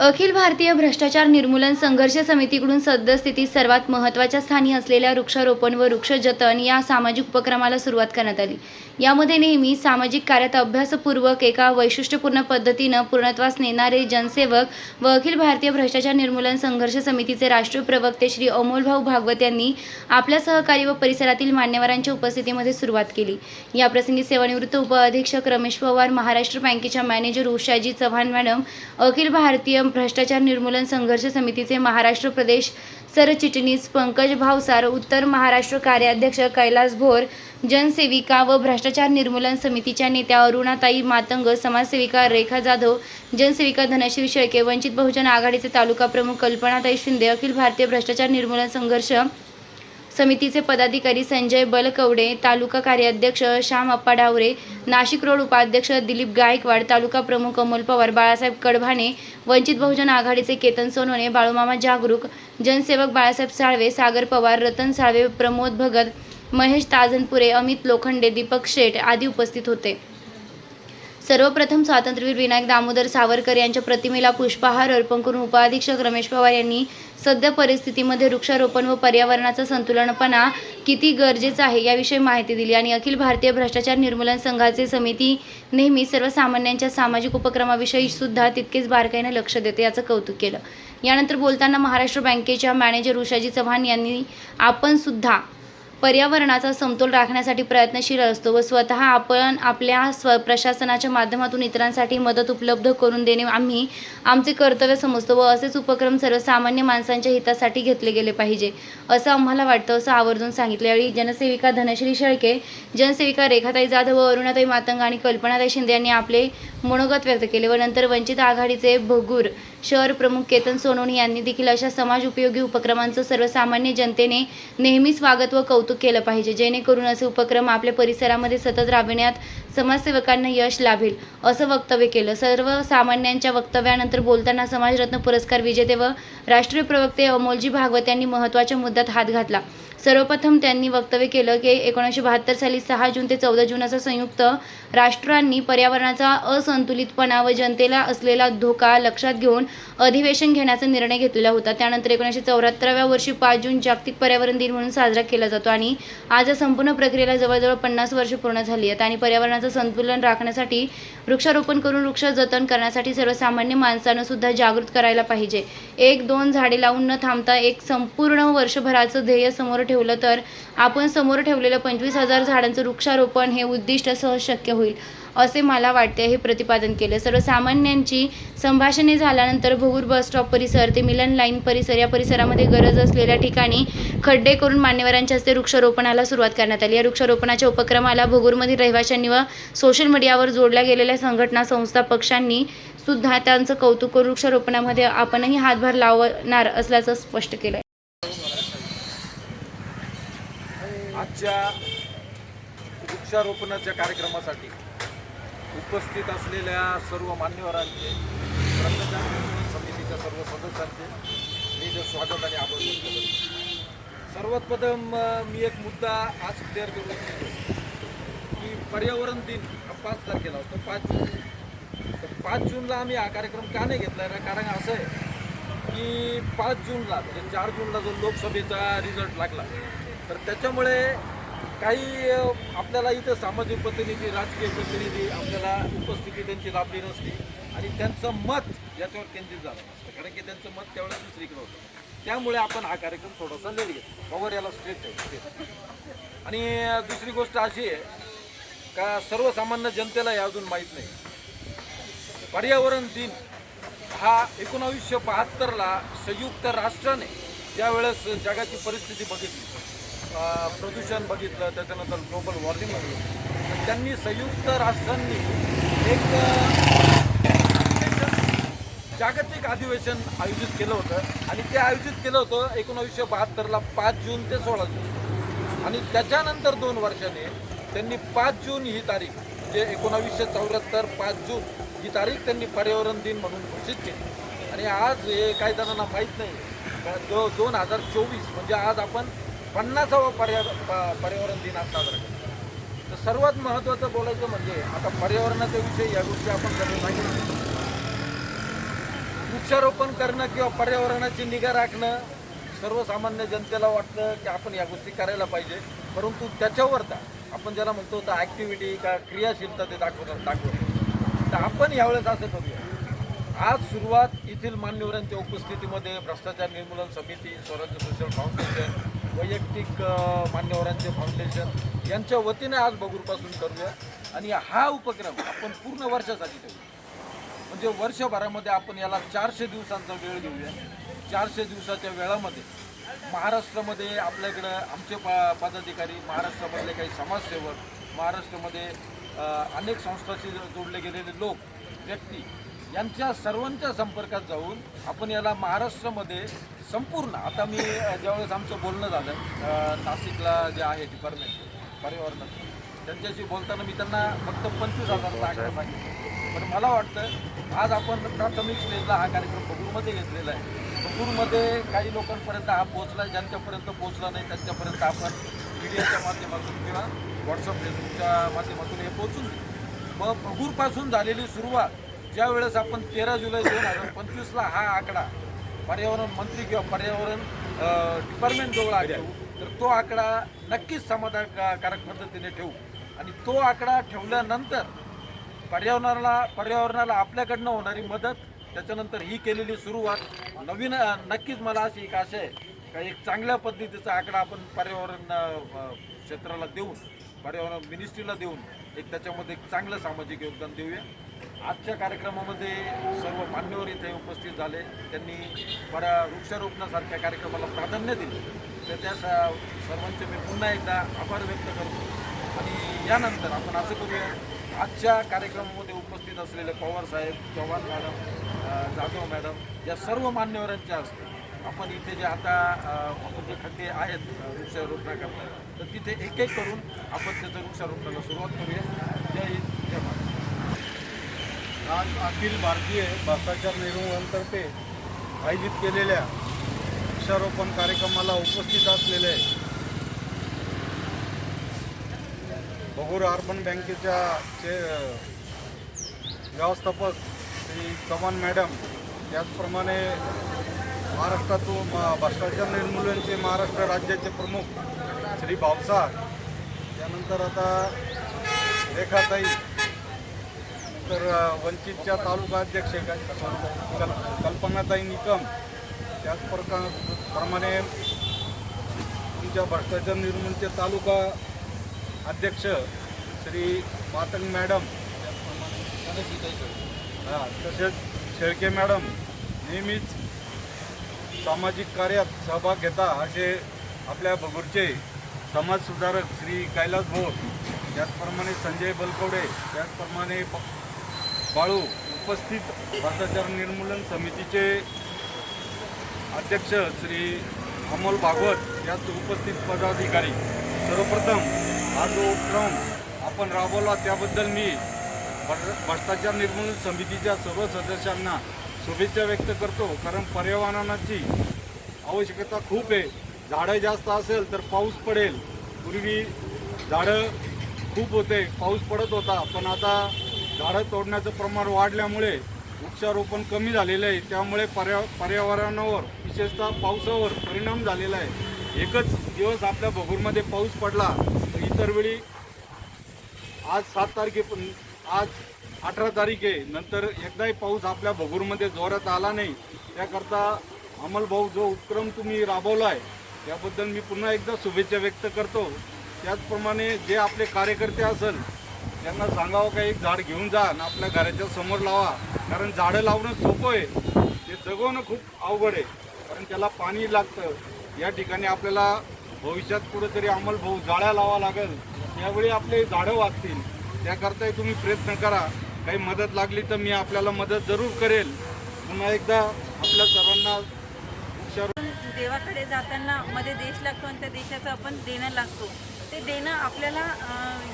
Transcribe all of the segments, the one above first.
अखिल भारतीय भ्रष्टाचार निर्मूलन संघर्ष समितीकडून सद्यस्थितीत सर्वात महत्त्वाच्या स्थानी असलेल्या वृक्षारोपण व वृक्ष जतन या सामाजिक उपक्रमाला सुरुवात करण्यात आली. यामध्ये नेहमी सामाजिक कार्यात अभ्यासपूर्वक एका वैशिष्ट्यपूर्ण पद्धतीनं पूर्णत्वास नेणारे जनसेवक व अखिल भारतीय भ्रष्टाचार निर्मूलन संघर्ष समितीचे राष्ट्रीय प्रवक्ते श्री अमोलभाऊ भागवत यांनी आपल्या सहकारी व परिसरातील मान्यवरांच्या उपस्थितीमध्ये सुरुवात केली. या प्रसंगी सेवानिवृत्त उपअधीक्षक रमेश पवार महाराष्ट्र बँकेच्या मॅनेजर उषाजी चव्हाण मॅडम अखिल भारतीय भ्रष्टाचार निर्मूलन संघर्ष समितीचे महाराष्ट्र प्रदेश सरचिटणीस पंकज भावसार उत्तर महाराष्ट्र कार्याध्यक्ष कैलास भोर जनसेविका व भ्रष्टाचार निर्मूलन समितीच्या नेत्या अरुणाताई मातंग समाजसेविका रेखा जाधव जनसेविका धनश्री शेळके वंचित बहुजन आघाडीचे तालुका प्रमुख कल्पनाताई शिंदे अखिल भारतीय भ्रष्टाचार निर्मूलन संघर्ष समितीचे पदाधिकारी संजय बलकवडे तालुका कार्याध्यक्ष श्याम अप्पा डावरे नाशिक रोड उपाध्यक्ष दिलीप गायकवाड तालुका प्रमुख अमोल पवार बाळासाहेब कडभाणे वंचित बहुजन आघाडीचे केतन सोनवणे बाळूमामा जागरूक जनसेवक बाळासाहेब साळवे सागर पवार रतन साळवे प्रमोद भगत महेश ताजनपुरे अमित लोखंडे दीपक शेठ आदी उपस्थित होते. सर्वप्रथम स्वातंत्र्यवीर विनायक दामोदर सावरकर यांच्या प्रतिमेला पुष्पहार अर्पण करून उपाधीक्षक रमेश पवार यांनी सध्या परिस्थितीमध्ये वृक्षारोपण व पर्यावरणाचा संतुलनपणा किती गरजेचा आहे याविषयी माहिती दिली. आणि अखिल भारतीय भ्रष्टाचार निर्मूलन संघाचे समिती नेहमी सर्वसामान्यांच्या सामाजिक उपक्रमाविषयी सुद्धा तितकेच बारकाईने लक्ष देते याचं कौतुक केलं. यानंतर बोलताना महाराष्ट्र बँकेच्या मॅनेजर उषाजी चव्हाण यांनी आपण सुद्धा पर्यावरणाचा समतोल राखण्यासाठी प्रयत्नशील असतो व स्वतः आपण आपल्या स्व प्रशासनाच्या माध्यमातून इतरांसाठी मदत उपलब्ध करून देणे आम्ही आमचे कर्तव्य समजतो व असेच उपक्रम सर्वसामान्य माणसांच्या हितासाठी घेतले गेले पाहिजे असं आम्हाला वाटतं असं आवर्जून सांगितलं यावेळी जनसेविका धनश्री शेळके जनसेविका रेखाताई जाधव व अरुणाताई मातंग आणि कल्पनाताई शिंदे यांनी आपले मनोगत व्यक्त केले व नंतर वंचित आघाडीचे भगूर शहर प्रमुख केतन सोनवणे यांनी देखील अशा समाज उपयोगी उपक्रमांचं सर्वसामान्य जनतेने नेहमी स्वागत व कौतुक केलं पाहिजे. जेणेकरून असे उपक्रम आपल्या परिसरामध्ये सतत राबविण्यात समाजसेवकांना यश लाभेल असं वक्तव्य केलं. सर्वसामान्यांच्या वक्तव्यानंतर बोलताना समाजरत्न पुरस्कार विजेते व राष्ट्रीय प्रवक्ते अमोलजी भागवत यांनी महत्त्वाच्या मुद्द्यात हात घातला. सर्वप्रथम त्यांनी वक्तव्य केलं की एकोणीसशे बहात्तर साली सहा जून ते चौदा जून असा संयुक्त राष्ट्रांनी पर्यावरणाचा असंतुलितपणा व जनतेला असलेला धोका लक्षात घेऊन अधिवेशन घेण्याचा निर्णय घेतलेला होता. त्यानंतर एकोणीसशे चौऱ्याहत्तराव्या वर्षी पाच जून जागतिक पर्यावरण दिन म्हणून साजरा केला जातो आणि आज या संपूर्ण प्रक्रियेला जवळजवळ पन्नास वर्ष पूर्ण झाली आहेत आणि पर्यावरणाचं संतुलन राखण्यासाठी वृक्षारोपण करून वृक्ष जतन करण्यासाठी सर्वसामान्य माणसानं सुद्धा जागृत करायला पाहिजे. एक दोन झाडे लावून न थांबता एक संपूर्ण वर्षभराचं ध्येय समोर ठेवलं तर आपण समोर ठेवलेलं पंचवीस हजार झाडांचं वृक्षारोपण हे उद्दिष्ट सहज शक्य होईल असे मला वाटते हे प्रतिपादन केलं. सर्वसामान्यांची संभाषणे झाल्यानंतर भोगूर बस स्टॉप परिसर ते मिलन लाईन परिसर या परिसरामध्ये गरज असलेल्या ठिकाणी खड्डे करून मान्यवरांच्या हस्ते वृक्षारोपणाला सुरुवात करण्यात आली. या वृक्षारोपणाच्या उपक्रमाला भोगूरमधील रहिवाशांनी व सोशल मीडियावर जोडल्या गेलेल्या संघटना संस्था पक्षांनी सुद्धा त्यांचं कौतुक करून वृक्षारोपणामध्ये आपणही हातभार लावणार असल्याचं स्पष्ट केलं आजच्या वृक्षारोपणाच्या कार्यक्रमासाठी उपस्थित असलेल्या सर्व मान्यवरांचे भ्रष्टाचार समितीच्या सर्व सदस्यांचे मी जे स्वागत आणि आभार व्यक्त करतो. सर्वात प्रथम मी एक मुद्दा आज क्लिअर करू इच्छितो की पर्यावरण दिन हा पाच तारखेला होता पाच जून. तर पाच जूनला आम्ही हा कार्यक्रम का नाही घेतला ना कारण असं आहे की पाच जूनला म्हणजे चार जूनला जो लोकसभेचा रिझल्ट लागला तर त्याच्यामुळे काही आपल्याला इथं सामाजिक प्रतिनिधी राजकीय प्रतिनिधी आपल्याला उपस्थिती त्यांची लाभली नसती आणि त्यांचं मत याच्यावर केंद्रित झालं नसतं. कारण की त्यांचं मत त्यावेळेस दुसरीकडे होतं. त्यामुळे आपण हा कार्यक्रम थोडासा लेट घेतो पवार याला स्ट्रेट आहे. आणि दुसरी गोष्ट अशी आहे का सर्वसामान्य जनतेला हे अजून माहीत नाही. पर्यावरण दिन हा एकोणावीसशे बहात्तरला संयुक्त राष्ट्राने ज्यावेळेस जगाची परिस्थिती बघितली. प्रदूषण बघितलं त्याच्यानंतर ग्लोबल वॉर्मिंग बघितलं. तर त्यांनी संयुक्त राष्ट्रांनी एक जागतिक अधिवेशन आयोजित केलं होतं. आणि ते आयोजित केलं होतं एकोणावीसशे बहात्तरला पाच जून ते सोळा जून. आणि त्याच्यानंतर दोन वर्षाने त्यांनी पाच जून ही तारीख म्हणजे एकोणावीसशे चौऱ्याहत्तर पाच जून ही तारीख त्यांनी पर्यावरण दिन म्हणून घोषित केली. आणि आज हे काही जणांना माहीत नाही दो दोन हजार चोवीस म्हणजे आज आपण पन्नासावा पर्या पर्यावरण दिन आज साजरा करतो तर सर्वात महत्त्वाचं बोलायचं म्हणजे आता पर्यावरणाच्या विषयी या गोष्टी आपण सगळे माहिती वृक्षारोपण करणं किंवा पर्यावरणाची निगा राखणं सर्वसामान्य जनतेला वाटतं की आपण या गोष्टी करायला पाहिजे. परंतु त्याच्यावरता आपण ज्याला म्हणतो तर ॲक्टिव्हिटी का क्रियाशीलता ते दाखवतात दाखवतो तर आपण यावेळेस असं करूया. आज सुरुवात येथील मान्यवरांच्या उपस्थितीमध्ये भ्रष्टाचार निर्मूलन समिती स्वराज्य सोशल फाउंडेशन वैयक्तिक मान्यवरांचे फाउंडेशन यांच्या वतीने आज बगूरपासून करूया. आणि हा उपक्रम आपण पूर्ण वर्षासाठी ठेवू. म्हणजे वर्षभरामध्ये आपण याला चारशे दिवसांचा वेळ घेऊया. चारशे दिवसाच्या वेळामध्ये महाराष्ट्रामध्ये आपल्याकडं आमचे प पदाधिकारी महाराष्ट्रामधले काही समाजसेवक महाराष्ट्रामध्ये अनेक संस्थांशी जोडले गेलेले लोक व्यक्ती यांच्या सर्वांच्या संपर्कात जाऊन आपण याला महाराष्ट्रामध्ये संपूर्ण आता मी ज्यावेळेस आमचं बोलणं झालं नाशिकला जे आहे डिपार्टमेंट पर्यावरणाचं त्यांच्याशी बोलताना मी त्यांना फक्त पंचवीस हजाराचा आकडा सांगितलं पण मला वाटतं आज आपण प्राथमिक स्टेजला हा कार्यक्रम बगूरमध्ये घेतलेला आहे. बगूरमध्ये काही लोकांपर्यंत हा पोहोचला आहे ज्यांच्यापर्यंत पोहोचला नाही त्यांच्यापर्यंत आपण मीडियाच्या माध्यमातून किंवा व्हॉट्सअप फेसबुकच्या माध्यमातून हे पोहोचून मग बगूरपासून झालेली सुरुवात ज्या वेळेस आपण तेरा जुलै दोन हजार पंचवीसला हा आकडा पर्यावरण मंत्री किंवा पर्यावरण डिपार्टमेंट जवळ तर तो आकडा नक्कीच समाधानकारक पद्धतीने ठेवू. आणि तो आकडा ठेवल्यानंतर पर्यावरणाला पर्यावरणाला आपल्याकडनं होणारी मदत त्याच्यानंतर ही केलेली सुरुवात नवीन नक्कीच मला अशी एक आशा आहे का एक चांगल्या पद्धतीचा आकडा आपण पर्यावरण क्षेत्राला देऊन पर्यावरण मिनिस्ट्रीला देऊन एक त्याच्यामध्ये एक चांगलं सामाजिक योगदान देऊया. आजच्या कार्यक्रमामध्ये सर्व मान्यवर इथे उपस्थित झाले. त्यांनी बऱ्या वृक्षारोपणासारख्या कार्यक्रमाला प्राधान्य दिले. तर त्या सर्वांचे मी पुन्हा एकदा आभार व्यक्त करतो. आणि यानंतर आपण असं करूया आजच्या कार्यक्रमामध्ये उपस्थित असलेले पवार साहेब चव्हाण मॅडम जाधव मॅडम या सर्व मान्यवरांच्या हस्ते आपण इथे जे आता आपण जे खड्डे आहेत वृक्षारोपणाकरता तर तिथे एक एक करून आपण त्याचं वृक्षारोपणाला सुरुवात करूया. जय हिंद जय महाराष्ट्र आज अखिल भारतीय भ्रष्टाचार निर्मूलनतर्फे आयोजित केलेल्या वृक्षारोपण कार्यक्रमाला उपस्थित असलेले बहुर अर्बन बँकेच्या चे व्यवस्थापक श्री चव्हाण मॅडम त्याचप्रमाणे महाराष्ट्रातून भ्रष्टाचार निर्मूलनचे महाराष्ट्र राज्याचे प्रमुख श्री भावसा त्यानंतर आता रेखाताई तर वंचितच्या तालुका अध्यक्ष कल- कल्पनाताई निकम. त्याच प्रका प्रमाणे तुमच्या भ्रष्टाचार निर्मूलचे तालुका अध्यक्ष श्री मातंग मॅडम. हां तसेच शेळके मॅडम. नेहमीच सामाजिक कार्यात सहभाग घेता असे आपल्या भगूरचे समाजसुधारक श्री कैलास भोर. त्याचप्रमाणे संजय बलकवडे. त्याचप्रमाणे बाळू उपस्थित भ्रष्टाचार निर्मूलन समितीचे अध्यक्ष श्री अमोल भागवत यात उपस्थित पदाधिकारी. सर्वप्रथम हा जो उपक्रम आपण राबवला त्याबद्दल मी भ्रष्टाचार निर्मूलन समितीच्या सर्व सदस्यांना शुभेच्छा व्यक्त करतो. कारण पर्यावरणाची आवश्यकता खूप आहे. झाडं जास्त असेल तर पाऊस पडेल. पूर्वी झाडं खूप होते पाऊस पडत होता. पण आता झाडं तोडण्याचं प्रमाण वाढल्यामुळे वृक्षारोपण कमी झालेलं आहे. त्यामुळे पर्या पर्यावरणावर विशेषतः पावसावर परिणाम झालेला आहे. एकच दिवस आपल्या भगूरमध्ये पाऊस पडला तर इतर वेळी आज सात तारखे आज अठरा तारीख आहे नंतर एकदाही पाऊस आपल्या भगूरमध्ये जोरात आला नाही. त्याकरता अंमलभाऊ जो उपक्रम तुम्ही राबवला आहे त्याबद्दल मी पुन्हा एकदा शुभेच्छा व्यक्त करतो. त्याचप्रमाणे जे आपले कार्यकर्ते असेल त्यांना सांगावं का एक झाड घेऊन जा आणि आपल्या घराच्या समोर लावा. कारण झाडं लावणं सोपं आहे. ते जगवणं खूप अवघड आहे. कारण त्याला पाणी लागतं. या ठिकाणी आपल्याला भविष्यात कुठेतरी अंमल भाऊ जाळ्या लावा लागेल. त्यावेळी आपले झाडं वाचतील. त्याकरताही तुम्ही प्रयत्न करा. काही मदत लागली तर मी आपल्याला मदत जरूर करेल. पुन्हा एकदा आपल्या सर्वांना देवाकडे जाताना मध्ये देश लागतो आणि त्या देशाचं आपण देणं लागतो. ते देणं आपल्याला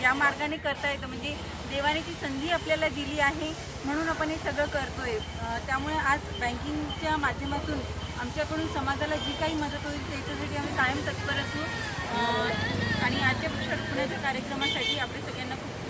या मार्गाने करता येतं. म्हणजे देवाने ती संधी आपल्याला दिली आहे म्हणून आपण हे सगळं करतो आहे त्यामुळे आज बँकिंगच्या माध्यमातून आमच्याकडून समाजाला जी काही मदत होईल त्याच्यासाठी आम्ही कायम तत्पर असू. आणि आजच्या पुण्याच्या कार्यक्रमासाठी आपल्या सगळ्यांना खूप